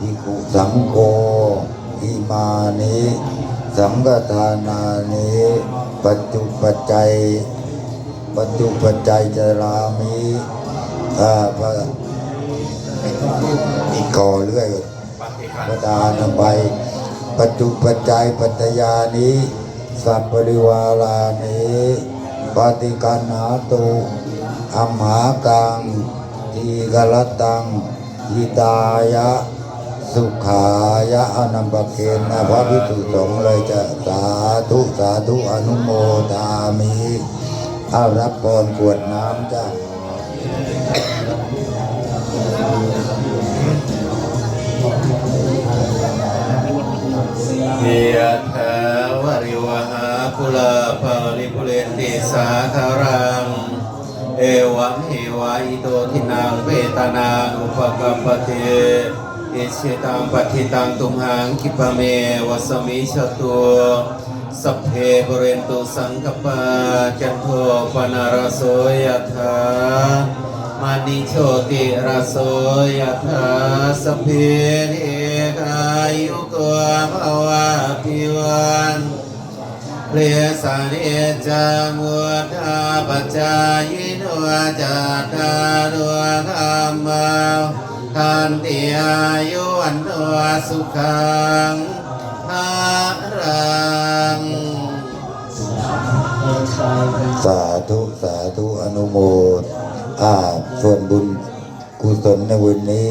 ภิกขุสังโฆอิมานิสังฆทานานิปัจจุปัจจัย ปัจจุปัจจัยจรามิอ่าพระอีกคอเรื่อยพระดานไป ปัจจุปัจจัยปัจจยานิสัพปริวารานิปฏิกันาตุอัมหากังทีกลตังทิตายะ สุขายะอนัมปะเคนนะพระพิสุสงฆ์เลยจะสาธุสาธุอนุโมทามิอารับพรกวดน้ำจ้าเยถาวริวหาปุลาภาริปุเรติสาคารัง เอวังเอวะอิโตทินังเวตนังอุปกัปปเท เอิชิตังปฏิตังตุมหังคิปะเมวสมิชตุสัพเพบเรนตุสังกปาจันโทปนารโสยถามานิโชติรโสยถาสัพเพเอกายุโกภวะพิวันเรียสานิจามุทาปัจจายโนจัตตาโนธรรมา ทันติอายุวันโนสุขังภารังสาธุสาธุอนุโมทอาส่วนบุญกุศลในวันนี้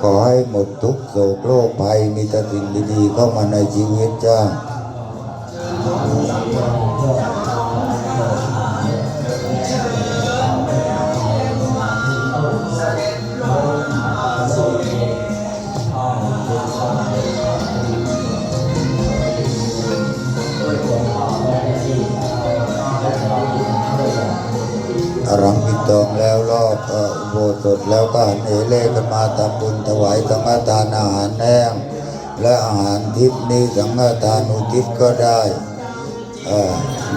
ขอให้หมดทุกโศกโรคภัยมีแต่สิ่งดีๆเข้ามาในชีวิตจ้า อรังปิดตองแล้วรอบอุโบสถแล้วก็หันเหเล่กันมาทำบุญถวายสังฆทานอาหารแห้งและอาหารทิพนี้สังฆทานอุทิศก็ได้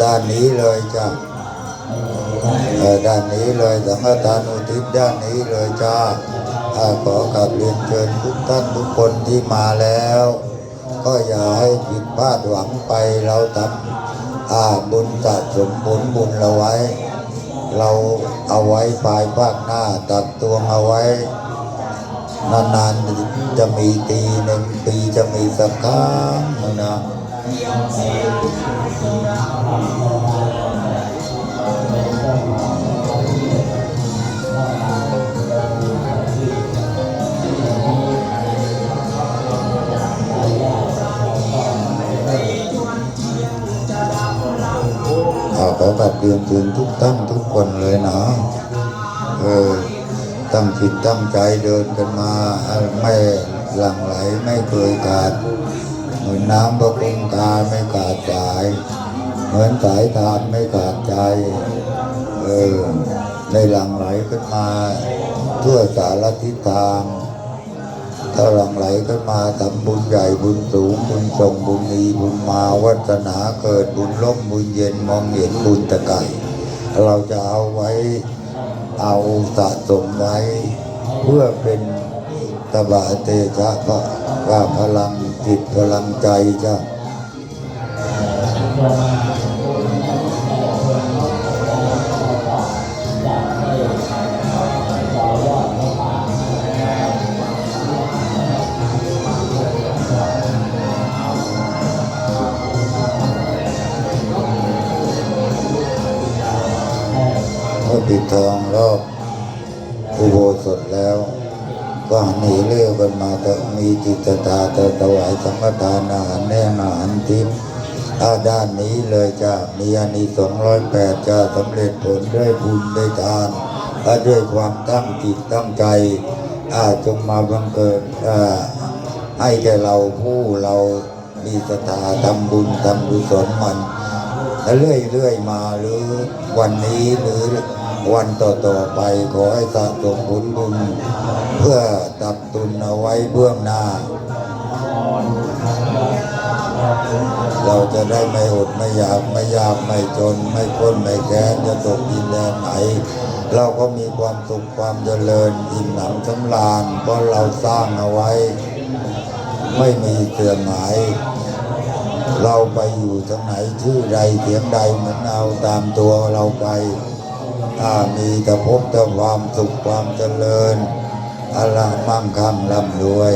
ด้านนี้เลยจ้ะด้านนี้เลยสังฆทานอุทิศด้านนี้เลยจ้าขอกลับเรียนเชิญทุกท่านทุกคนที่มาแล้ว ก็อย่าให้ผิดพลาดหวังไปเราทำอาบุญสะสมบุญบุญเราไว้ เราเอาไว้ภายภาคหน้าตัดตวงเอาไว้ นานๆจะมีตีหนึ่งปีจะมีสักครั้งนะ เรียนเชิญทุกท่านทุกคนเลยนะเออตั้งจิตตั้งใจเดินกันมา ไม่หลั่งไหลไม่เคยขาด เหมือนน้ำพระคงคาไม่ขาดสาย เหมือนสายทานไม่ขาดใจ เออได้หลั่งไหลขึ้นมาทั่วสารทิศทาง ถ้าหลั่งไหลขึ้นมาทำบุญใหญ่บุญสูงบุญส่งบุญมีบุญมาวัฒนาเกิดบุญล่มบุญเย็นมองเห็นบุญตะไก่เราจะเอาไว้เอาสะสมไว้ เพื่อเป็นตบะเตชะพะว่าพลังจิตพลังใจจ้ะ มื่อปิดทองรอบอุโบสถแล้ว ก็หนีเลี้ยวกันมาแต่มีจิตศรัทธาแต่ถวายสังฆทานอาหารแน่อาหารทิพย์อาด้านนี้เลยจะมีอานิสงส์ร้อยแปดจะสำเร็จผลด้วยบุญด้วยทานและด้วยความตั้งจิตตั้งใจอาจงมาบังเกิดอาให้แก่เราผู้เรามีศรัทธาทำบุญทำกุศลมัน เรื่อยๆมาหรือวันนี้หรือวันต่อๆไปขอให้สะสมผลบุญ เพื่อตับตุนเอาไว้เบื้องหน้า เราจะได้ไม่อดไม่อยากไม่ยากไม่จน ไม่พ้นไม่แค้นจะตกดินแดนไหน เราก็มีความสุขความเจริญอิ่มหนำสำราญเพราะเราสร้างเอาไว้ ไม่มีเสื่อมหมาย เราไปอยู่ทางไหนชื่อใดเสียงใดเหมือนเอาตามตัวเราไป ถ้ามีแต่พบแต่ความสุขความเจริญอลามั่งคั่งร่ำรวย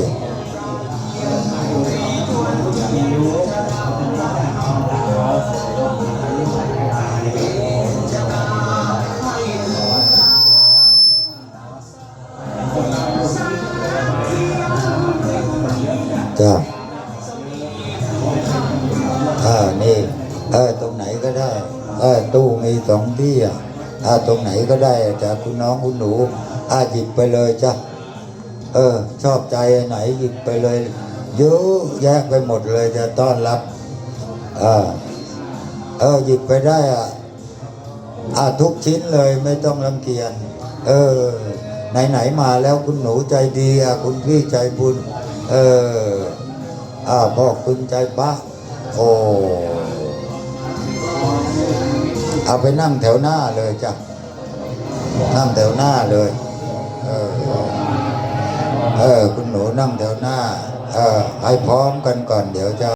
เออตรงไหนก็ได้ เออตู้มีสองที่อะอาตรงไหนก็ได้จากคุณน้องคุณหนูอาหยิบไปเลยจ้ะเออ ชอบใจไหนหยิบไปเลยเยอะแยะไปหมดเลยจะต้อนรับอ่าเออหยิบไปได้อะอ่าทุกชิ้นเลยไม่ต้องรังเกียจเออ ไหนๆมาแล้วคุณหนูใจดีอะคุณพี่ใจบุญ เอออ่าพ่อคุณใจปะโอ้ เอาไปนั่งแถวหน้าเลยจ้ะ นั่งแถวหน้าเลย เออ เออ คุณหนูนั่งแถวหน้า เออ ให้พร้อมกันก่อนเดี๋ยวจะ